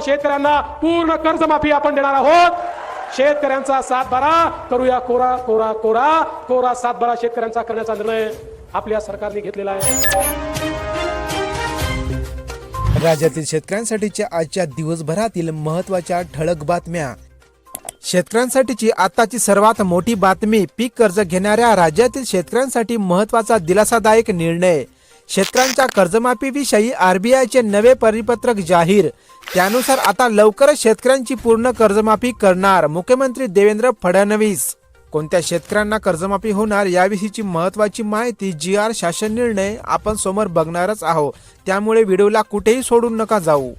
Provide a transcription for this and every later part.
शेतकऱ्यांना पूर्ण कर्जमाफी आपण देणार आहोत. शेतकऱ्यांचा सातबारा करूया कोरा कोरा कोरा. कोरा सातबारा शेतकऱ्यांचा करण्याचा निर्णय आपल्या सरकारने घेतलेला आहे. राज्यातील शेतकऱ्यांसाठीच्या आजच्या दिवसभरातील महत्त्वाच्या ठळक बातम्या. शेतकऱ्यांसाठीची आताची सर्वात मोठी बातमी पीक कर्ज घेणाऱ्या राज्यातील शेतकऱ्यांसाठी महत्त्वाचा दिलासादायक निर्णय. शेतकऱ्यांच्या कर्जमाफीविषयी आरबीआयचे नवे परिपत्रक जाहीर. त्यानुसार आता लवकरच शेतकऱ्यांची पूर्ण कर्जमाफी करणार मुख्यमंत्री देवेंद्र फडणवीस. कोणत्या शेतकऱ्यांना कर्जमाफी होणार याविषयीची महत्त्वाची माहिती जी आर शासन निर्णय आपण समोर बघणारच आहोत. त्यामुळे व्हिडिओला कुठेही सोडून नका जाऊ.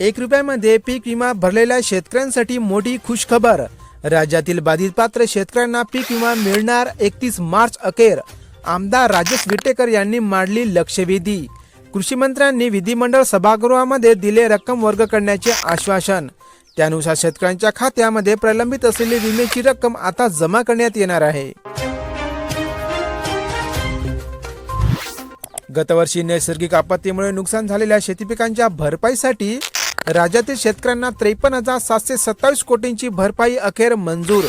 एक रुपयामध्ये पीक विमा भरलेल्या शेतकऱ्यांसाठी मोठी खुशखबर. राज्यातील बाधित पात्र शेतकऱ्यांना पीक विमा मिळणार एकतीस मार्च अखेर. आमदार राजेश विटेकर यांनी मांडली लक्षवेधी. कृषी मंत्र्यांनी विधिमंडळ सभागृहामध्ये दिले रक्कम वर्ग करण्याचे आश्वासन. त्यानुसार शेतकऱ्यांच्या खात्यामध्ये प्रलंबित असलेली विम्याची रक्कम आता जमा करण्यात येणार आहे. गतवर्षी नैसर्गिक आपत्तीमुळे नुकसान झालेल्या शेतीपिकांच्या भरपाईसाठी राज्यातील शेतकऱ्यांना त्रेपन्न हजार सातशे सत्तावीस कोटींची भरपाई अखेर मंजूर.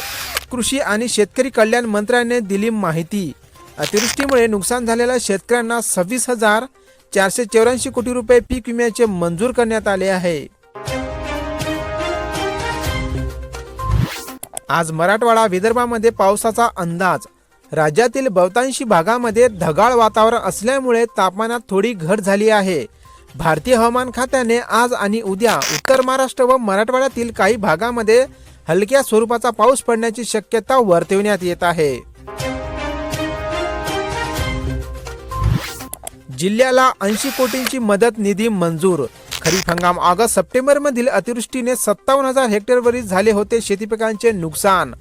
कृषी आणि शेतकरी कल्याण मंत्र्याने दिली माहिती. अतिवृष्टीमुळे नुकसान झालेल्या शेतकऱ्यांना सव्वीस हजार चारशे चौऱ्याऐंशी कोटी रुपये पीक विम्याचे मंजूर करण्यात आले आहे. आज मराठवाडा विदर्भामध्ये पावसाचा अंदाज. राज्यातील बहुतांशी भागामध्ये ढगाळ वातावरण असल्यामुळे तापमानात थोडी घट झाली आहे. भारतीय हवामान खात्याने आज आणि उद्या उत्तर महाराष्ट्र व मराठवाड्यातील काही भागामध्ये हलक्या स्वरूपाचा पाऊस पडण्याची शक्यता वर्तविण्यात येत आहे. जिल्ह्याला ऐंशी कोटींची मदत निधी मंजूर. खरीप हंगाम ऑगस्ट सप्टेंबर मधील अतिवृष्टीने सत्तावन्न हजार हेक्टरवरील झाले होते शेतीपिकांचे नुकसान.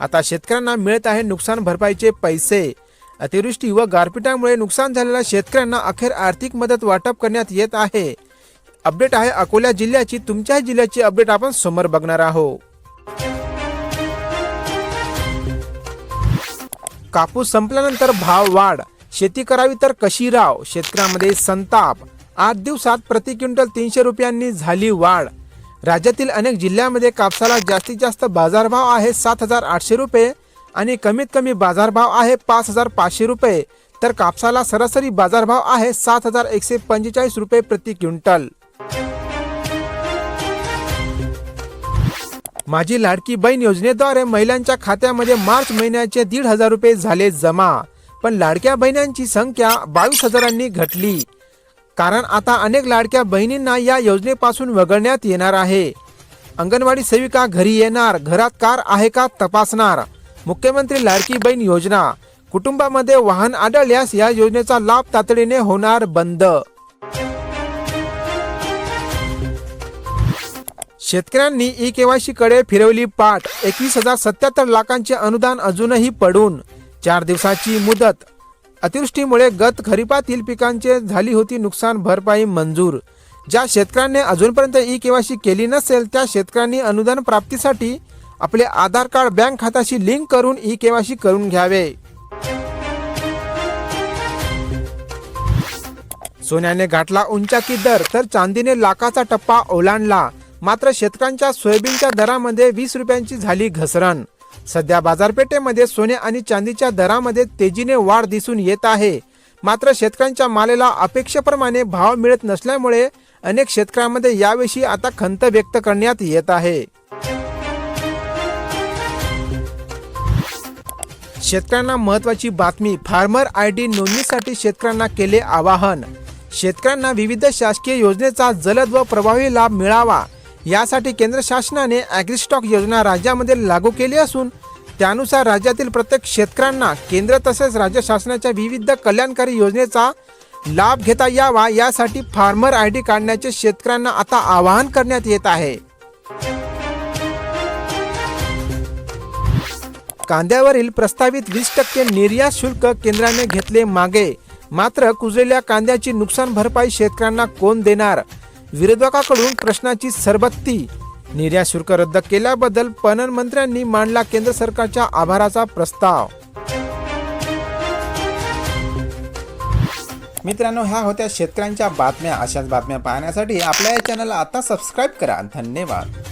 आता शेतकऱ्यांना मिळत आहे नुकसान भरपाईचे पैसे. अतिवृष्टी व गारपिटामुळे नुकसान झालेल्या शेतकऱ्यांना अखेर आर्थिक मदत वाटप करण्यात येत आहे. अपडेट आहे अकोला जिल्ह्याची. तुमच्या जिल्ह्याची अपडेट आपण समोर बघणार आहोत. कापूस संपल्यानंतर भाव वाढ. शेती करावी तर कशी राव? शेतकऱ्यांमध्ये संताप. आठ दिवसात प्रति क्विंटल तीनशे रुपयांनी झाली वाढ. राज्यातील अनेक जिल्ह्यामध्ये कापसाला जास्तीत जास्त बाजारभाव आहे सात हजार आठशे रुपये. आणि कमीत कमी बाजारभाव आहे पाच हजार पाचशे रुपये. तर कापसाला सरासरी बाजारभाव आहे सात हजार एकशे पंचेचाळीस रुपये प्रति क्विंटल. माझी लाडकी बहीण योजनेद्वारे महिलांच्या खात्यामध्ये मार्च महिन्याचे दीड हजार रुपये झाले जमा. पण लाडक्या बहिणींची संख्या बावीस हजारांनी घटली. कारण आता अनेक लाडक्या बहिणींना या योजनेपासून वगळण्यात येणार आहे. अंगणवाडी सेविका घरी येणार घरात कार आहे का तपासणार? मुख्यमंत्री लाडकी बहीण योजना. कुटुंबामध्ये वाहन आढळल्यास या योजनेचा लाभ तातडीने होणार बंद. शेतकऱ्यांनी ई केवायसी कडे फिरवली पाठ. एकवीस हजार सत्याहत्तर लाखांचे अनुदान अजूनही पडून. चार दिवसाची मुदत. अतिवृष्टीमुळे गत खरीपातील पिकांचे झाली होती नुकसान भरपाई मंजूर. ज्या शेतकऱ्यांनी अजूनपर्यंत ई केवायसी केली नसेल त्या शेतकऱ्यांनी अनुदान प्राप्तीसाठी आपले आधार कार्ड बँक खात्याशी लिंक करून ई केवायसी करून घ्यावे. सोन्याने गाठला उंचाकी दर तर चांदीने लाखाचा टप्पा ओलांडला. मात्र शेतकऱ्यांच्या सोयाबीनच्या दरामध्ये वीस रुपयांची झाली घसरण. सध्या बाजारपेठेमध्ये सोने आणि चांदीच्या दरामध्ये तेजीने वाढ दिसून येत आहे. मात्र शेतकऱ्यांच्या मालेला अपेक्षेप्रमाणे भाव मिळत नसल्यामुळे अनेक शेतकऱ्यांमध्ये याविषयी आता खंत व्यक्त करण्यात येत आहे. शेतकऱ्यांना महत्वाची बातमी फार्मर आय डी नोंदणीसाठी शेतकऱ्यांना केले आवाहन. शेतकऱ्यांना विविध शासकीय योजनेचा जलद व प्रभावी लाभ मिळावा यासाठी केंद्र शासनाने ॲग्रिस्टॉक योजना राज्यामध्ये लागू केली असून त्यानुसार राज्यातील प्रत्येक शेतकऱ्यांना केंद्र तसेच राज्य शासनाच्या विविध कल्याणकारी योजनेचा लाभ घेता यावा यासाठी फार्मर आय डी काढण्याचे शेतकऱ्यांना आता आवाहन करण्यात येत आहे. कांद्यावरील प्रस्तावित वीस टक्के निर्यात शुल्क केंद्राने घेतले मागे. मात्र कुजलेल्या कांद्याची नुकसान भरपाई शेतकऱ्यांना कोण देणार? विरोधकाकडून प्रश्नाची सरबत्ती. निर्यात शुल्क रद्द केल्याबद्दल पणन मंत्र्यांनी मांडला केंद्र सरकारच्या आभाराचा प्रस्ताव. मित्रांनो ह्या होत्या शेतकऱ्यांच्या बातम्या. अशाच बातम्या पाहण्यासाठी आपल्या या चॅनलला आता सबस्क्राईब करा. धन्यवाद.